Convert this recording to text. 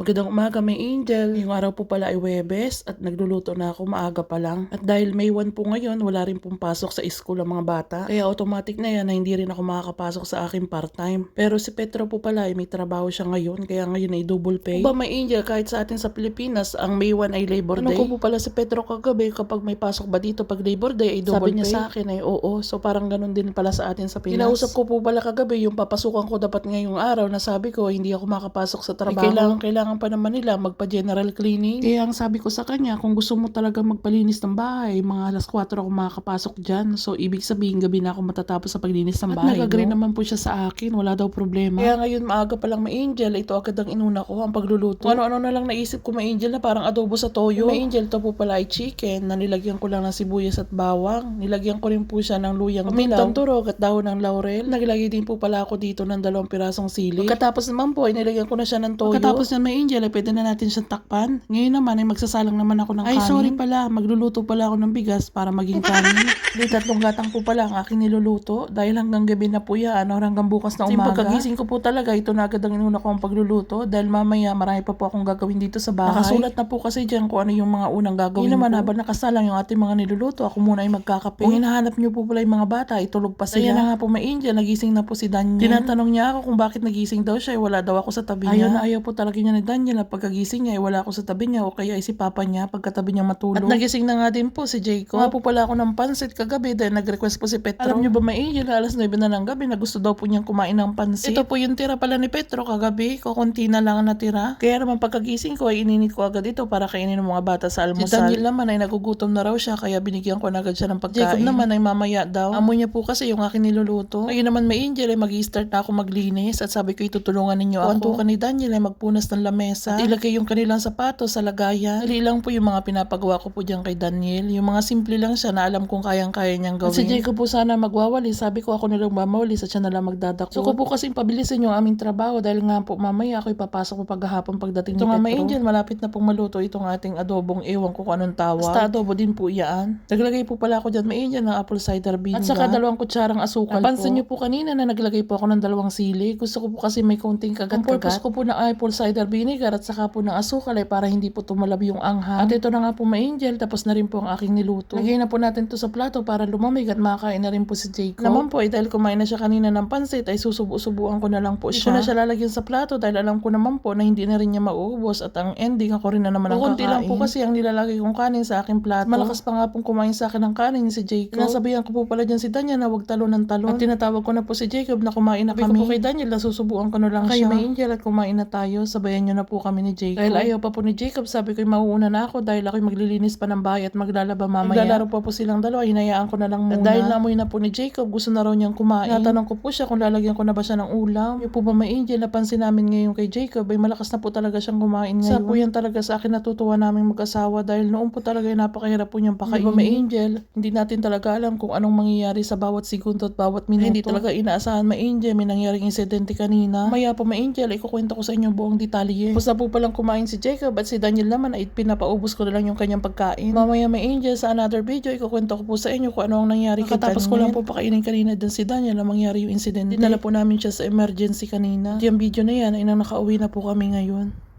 Magandang umaga, may angel. Yung araw po pala ay Webes at nagluluto na ako maaga pa lang. At dahil May 1 po ngayon, wala rin pong pasok sa school ang mga bata. Kaya automatic na yan na hindi rin ako makakapasok sa aking part-time. Pero si Petro po pala ay may trabaho siya ngayon, kaya ngayon ay double pay. Ba may angel, kahit sa atin sa Pilipinas, ang May 1 ay Labor Day. Ano ko po pala si Petro kagabi kapag may pasok ba dito pag Labor Day ay double Sabi niya sa akin ay oo. So parang ganun din pala sa atin sa Pinas. Kinausap ko po pala kagabi yung papasukan ko dapat ngayong araw na sabi ko hindi ako makapasok sa trabaho. kailangan, kailangan pa naman nila magpa-general cleaning. Kaya ang sabi ko sa kanya, kung gusto mo talaga magpalinis ng bahay, mga alas 4 ako makakapasok dyan. So, ibig sabihin, gabi na ako matatapos sa paglinis ng bahay. At nag-agree naman po siya sa akin, wala daw problema. Kaya ngayon, maaga pa lang may angel, ito agad ang inuna ko, ang pagluluto. Kung ano-ano na lang naisip ko may angel na parang adobo sa toyo. May angel, to po pala ay chicken, na nilagyan ko lang ng sibuyas at bawang. Nilagyan ko rin po siya ng luyang dilaw, turog at dahon ng laurel. Naglagay din po pala ako dito ng dalawang pirasong sili. Pagkatapos naman po, ay nilagyan ko na siya ng toyo. Pagkatapos na may angel, ay pwede na natin siyang takpan. Ngayon naman ay magsasalang naman ako ng ay, kanin. Ay sorry pala, magluluto pala ako ng bigas para maging kanin. Di tatlong gatang po pala ang aking niluluto dahil hanggang gabi na po yan or hanggang bukas na umaga. pagkagising ko po talaga, ito na agad ang inuna ko ang pagluluto dahil mamaya marami pa po akong gagawin dito sa bahay. Nakasulat na po kasi dyan kung ano yung mga unang gagawin Yun naman habang nakasalang yung ating mga niluluto, ako muna ay magkakape. Kung hinahanap niyo po pala yung mga bata, itulog pa sila. Ayan na nga po may Angel, nagising na po si Daniel. Tinatanong niya ako kung bakit nagising daw siya, wala daw ako sa tabi niya. Ayaw na ayaw po talaga niya ni Daniel na pagkagising niya, eh, wala ako sa tabi niya o kaya ay si papa niya pagkatabi niya matulog. At nagising na nga din po si Jacob. Nga po pala ako ng pansit kagabi dahil nag-request po si Petro. Alam niyo ba may Angel, alas 9 na ng gabi na gusto daw po niyang kumain ng pansit. Ito po yung tira pala ni Petro kagabi, kukunti na lang ang natira. Kaya naman pagkagising ko ay ininit ko agad ito para kainin ng mga bata sa almusal. Si Daniel naman ay nagugutom na raw siya kaya binigyan ko na agad siya ng pagkain. Jacob naman ay mamaya daw. Amoy niya po kasi yung aking niluluto. Ngayon naman may Angel ay mag-start na ako maglinis at sabi ko itutulungan ninyo ako. Kwantukan ni Daniel ay magpunas ng lamesa at ilagay yung kanilang sapatos sa lagayan. Dali lang po yung mga pinapagawa ko po dyan kay Daniel. Yung mga simple lang siya na alam kong kayang-kaya niyang gawin. At si Jacob po sana magwawali. Sabi ko ako na lang mamawalis at siya na lang magdadako. So ko po kasi pabilisin yung aming trabaho dahil nga po mamaya ako ipapasok po paghahapon pagdating Ito ni Petro. Ito Angel, malapit na pong maluto itong ating adobong ewan ko kung anong tawag. Basta adobo din po iyaan. Naglagay po pala ako dyan may Angel ng apple cider vinegar. At saka dalawang kutsarang asukal Napansin niyo po kanina na naglagay po ako ng dalawang sili. Gusto ko po kasi may konting kagat-kagat. Ang purpose ko po ng apple cider vinegar at saka po ng asukal ay para hindi po tumalab yung anghang. At ito na nga po may Angel, tapos na rin po ang aking niluto. Lagay na po natin to sa plato para lumamig at makakain na rin po si Jacob. Naman po ay dahil kumain na siya kanina ng pansit ay susubo-subuan ko na lang po siya. Hindi ko na siya lalagyan sa plato dahil alam ko naman po na hindi na rin niya mauubos at ang ending ako rin na naman ang kakain. lang po kasi ang nilalagay kong kanin sa aking plato. Malakas pa nga pong kumain sa akin ng kanin si Jacob. Nasabihan ko po pala dyan si Danya na wag talon ng talon. At tinatawag ko na po si Jacob na kumain na kami. Sabi ko po kay Daniel na susubuan ko na lang Kayo siya. may Angel at kumain na tayo. Sabayan niyo na po kami ni Jacob. Dahil ayaw pa po ni Jacob, sabi ko mauuna na ako dahil ako'y maglilinis pa ng bahay at maglalaba mamaya. Naglalaro pa po silang dalawa, hinayaan ko na lang muna. At dahil namoy na po ni Jacob, gusto na raw niyang kumain. Natanong ko po siya kung lalagyan ko na ba siya ng ulam. Yung po ba may Angel, napansin namin ngayon kay Jacob, ay malakas na po talaga siyang kumain ngayon. Sa po yan talaga sa akin natutuwa namin mag-asawa dahil noon po talaga ay napakahirap po niyang pakainin. Di ba may Angel, hindi natin talaga alam kung anong mangyayari sa bawat segundo at bawat minuto. Hindi talaga inaasahan may Angel, may nangyaring insidente kanina. Maya po may Angel, ikukwento ko sa inyo buong detalye. Basta po palang kumain si Jacob at si Daniel naman ay pinapaubos ko na lang yung kanyang pagkain. Mamaya may Angel sa another video, ikukwento ko po sa inyo kung ano ang nangyari kay Daniel. ko lang po pakainin kanina din si Daniel na mangyari yung incident. Dinala po namin siya sa emergency kanina. At yung video na yan ay nang nakauwi na po kami ngayon.